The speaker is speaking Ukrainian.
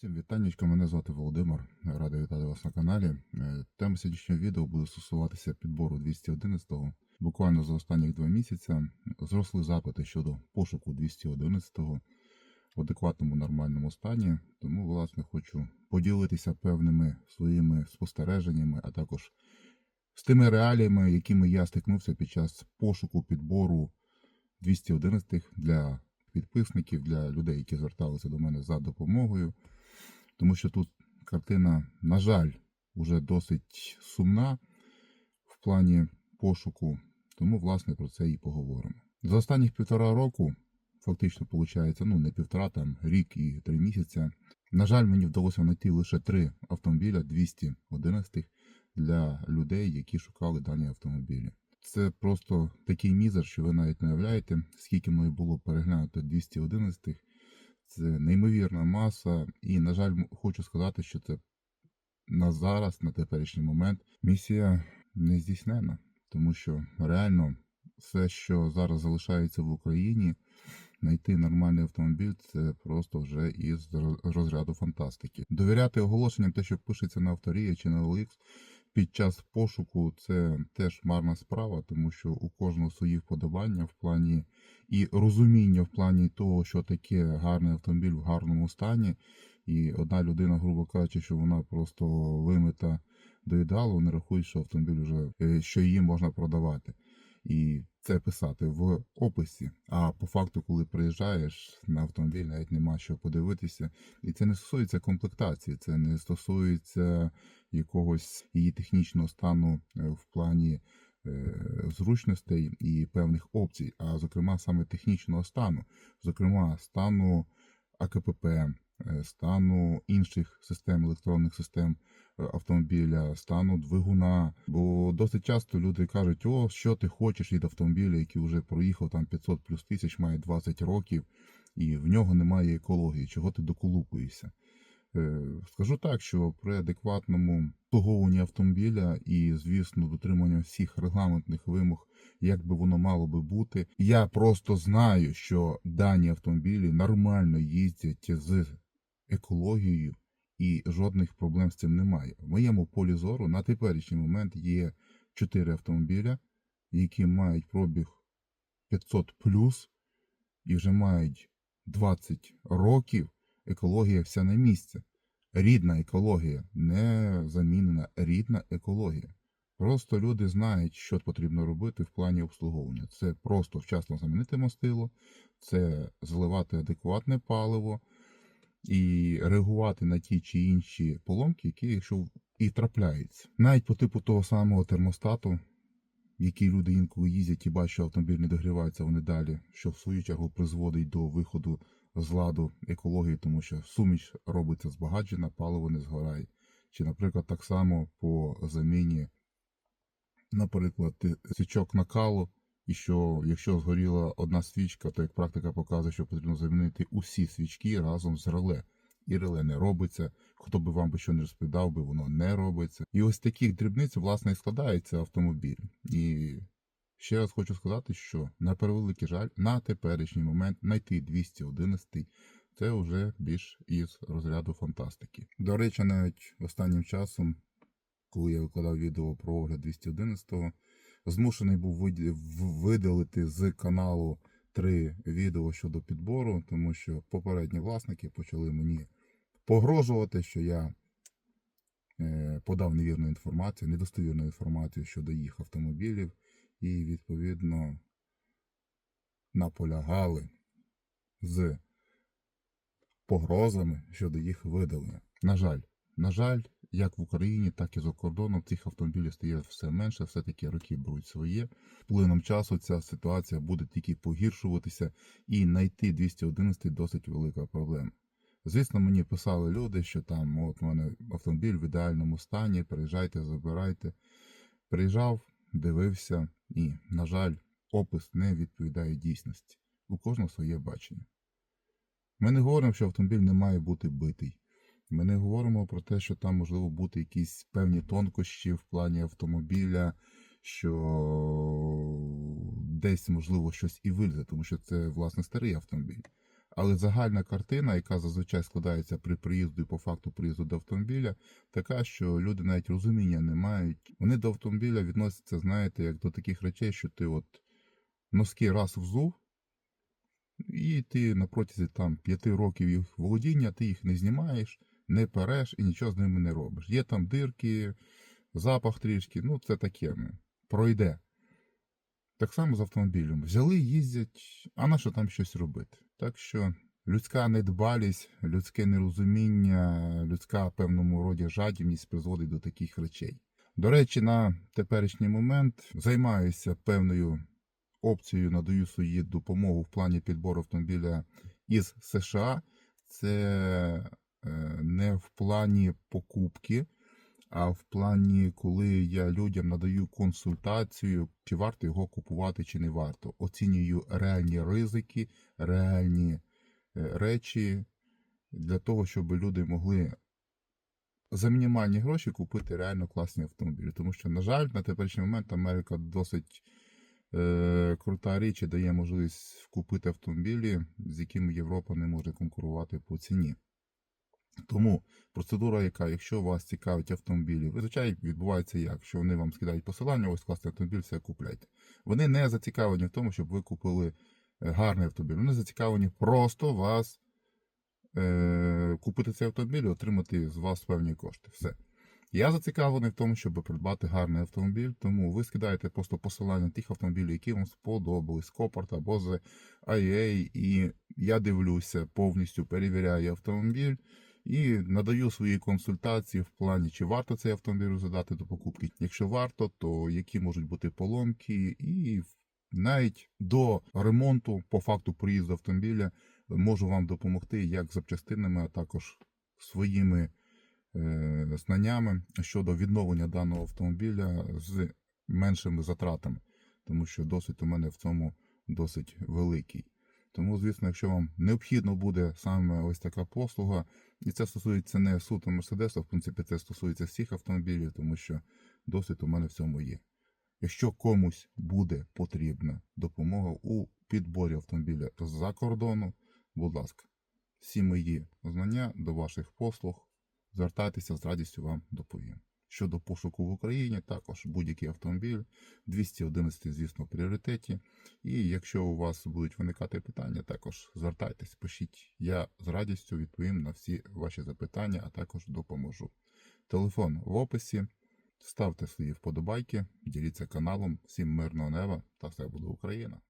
Всім вітаннячка, мене звати Володимир. Радий вітати вас на каналі. Е, Тема сьогоднішнього відео буде стосуватися підбору 211-го. Буквально за останні два місяці зросли запити щодо пошуку 211-го в адекватному нормальному стані. Тому, власне, хочу поділитися певними своїми спостереженнями, а також з тими реаліями, якими я стикнувся під час пошуку підбору 211-х для підписників, для людей, які зверталися до мене за допомогою. Тому що тут картина, на жаль, вже досить сумна в плані пошуку. Тому, власне, про це і поговоримо. За останніх півтора року, фактично, виходить, ну не півтора, там рік і три місяці. На жаль, мені вдалося знайти лише три автомобіля 211 для людей, які шукали дані автомобілі. Це просто такий мізер, що ви навіть не уявляєте, скільки мною було переглянуто 211 Це неймовірна маса, і, на жаль, хочу сказати, що це на зараз, на теперішній момент, місія не здійснена, тому що реально все, що зараз залишається в Україні, знайти нормальний автомобіль, це просто вже із роз- розряду фантастики. Довіряти оголошенням, те, що пишеться на авторія чи на OLX, під час пошуку це теж марна справа, тому що у кожного свої вподобання в плані і розуміння в плані того, що таке гарний автомобіль в гарному стані. І одна людина, грубо кажучи, що вона просто вимита до ідеалу, не рахує, що автомобіль вже е, що її можна продавати. І це писати в описі. А по факту, коли приїжджаєш на автомобіль, навіть нема що подивитися. І це не стосується комплектації, це не стосується якогось її технічного стану е, в плані е, зручностей і певних опцій, а зокрема саме технічного стану, зокрема стану АКПП, е, стану інших систем, електронних систем автомобіля, стану двигуна. Бо досить часто люди кажуть, о, що ти хочеш від автомобіля, який вже проїхав там 500 плюс тисяч, має 20 років, і в нього немає екології, чого ти доколупуєшся. Е, Скажу так, що при адекватному обслуговуванні автомобіля і, звісно, дотримання всіх регламентних вимог, як би воно мало би бути, я просто знаю, що дані автомобілі нормально їздять з екологією і жодних проблем з цим немає. В моєму полі зору на теперішній момент є 4 автомобіля, які мають пробіг 500 плюс і вже мають 20 років екологія вся на місці. Рідна екологія, не замінена, рідна екологія. Просто люди знають, що потрібно робити в плані обслуговування. Це просто вчасно замінити мастило, це заливати адекватне паливо і реагувати на ті чи інші поломки, які якщо і трапляються. Навіть по типу того самого термостату, який люди інколи їздять і бачать, що автомобіль не догрівається, вони далі, що в свою чергу призводить до виходу з ладу екології, тому що суміш робиться збагачена, паливо не згорає. Чи, наприклад, так само по заміні, наприклад, свічок накалу, і що якщо згоріла одна свічка, то як практика показує, що потрібно замінити усі свічки разом з реле. І реле не робиться. Хто би вам би що не розповідав би, воно не робиться. І ось таких дрібниць, власне, і складається автомобіль. І ще раз хочу сказати, що на превеликий жаль, на теперішній момент знайти 211 це вже більш із розряду фантастики. До речі, навіть останнім часом, коли я викладав відео про огляд 211-го, змушений був видалити з каналу три відео щодо підбору, тому що попередні власники почали мені погрожувати, що я е, подав невірну інформацію, недостовірну інформацію щодо їх автомобілів, і відповідно наполягали з погрозами щодо їх видалення. На жаль, на жаль, як в Україні, так і за кордоном цих автомобілів стає все менше, все-таки роки беруть своє. Плином часу ця ситуація буде тільки погіршуватися, і знайти 211 досить велика проблема. Звісно, мені писали люди, що там от у мене автомобіль в ідеальному стані, приїжджайте, забирайте. Приїжджав, дивився, і, на жаль, опис не відповідає дійсності. У кожного своє бачення. Ми не говоримо, що автомобіль не має бути битий. Ми не говоримо про те, що там можливо бути якісь певні тонкощі в плані автомобіля, що десь можливо щось і вильзе, тому що це власне старий автомобіль. Але загальна картина, яка зазвичай складається при приїзду і по факту приїзду до автомобіля, така, що люди навіть розуміння не мають. Вони до автомобіля відносяться, знаєте, як до таких речей, що ти от носки раз взув, і ти на протязі там п'яти років їх володіння, ти їх не знімаєш, не переш і нічого з ними не робиш. Є там дирки, запах трішки, ну це таке, ну, пройде. Так само з автомобілем. Взяли, їздять, а на що там щось робити? Так що людська недбалість, людське нерозуміння, людська в певному роді жадібність призводить до таких речей. До речі, на теперішній момент займаюся певною опцією, надаю свою допомогу в плані підбору автомобіля із США. Це не в плані покупки, а в плані, коли я людям надаю консультацію, чи варто його купувати, чи не варто. Оцінюю реальні ризики, реальні е, речі для того, щоб люди могли за мінімальні гроші купити реально класні автомобілі. Тому що, на жаль, на теперішній момент Америка досить е, крута річ і дає можливість купити автомобілі, з якими Європа не може конкурувати по ціні. Тому процедура, яка, якщо вас цікавить автомобілі, зазвичай відбувається як, що вони вам скидають посилання, ось класний автомобіль, все купляйте. Вони не зацікавлені в тому, щоб ви купили е, гарний автомобіль. Вони зацікавлені просто вас е, купити цей автомобіль і отримати з вас певні кошти. Все. Я зацікавлений в тому, щоб придбати гарний автомобіль, тому ви скидаєте просто посилання тих автомобілів, які вам сподобались, з Копорт або з IA, і я дивлюся, повністю перевіряю автомобіль і надаю свої консультації в плані, чи варто цей автомобіль розглядати до покупки. Якщо варто, то які можуть бути поломки, і навіть до ремонту, по факту приїзду автомобіля, можу вам допомогти як запчастинами, а також своїми е, знаннями щодо відновлення даного автомобіля з меншими затратами, тому що досить у мене в цьому досить великий. Тому, звісно, якщо вам необхідно буде саме ось така послуга, і це стосується не суто Мерседеса, в принципі, це стосується всіх автомобілів, тому що досвід у мене в цьому є. Якщо комусь буде потрібна допомога у підборі автомобіля з-за кордону, будь ласка, всі мої знання до ваших послуг, звертайтеся з радістю вам доповім. Щодо пошуку в Україні, також будь-який автомобіль 211, звісно, в пріоритеті. І якщо у вас будуть виникати питання, також звертайтесь, пишіть. Я з радістю відповім на всі ваші запитання, а також допоможу. Телефон в описі. Ставте свої вподобайки, діліться каналом. Всім мирного неба та все буде Україна!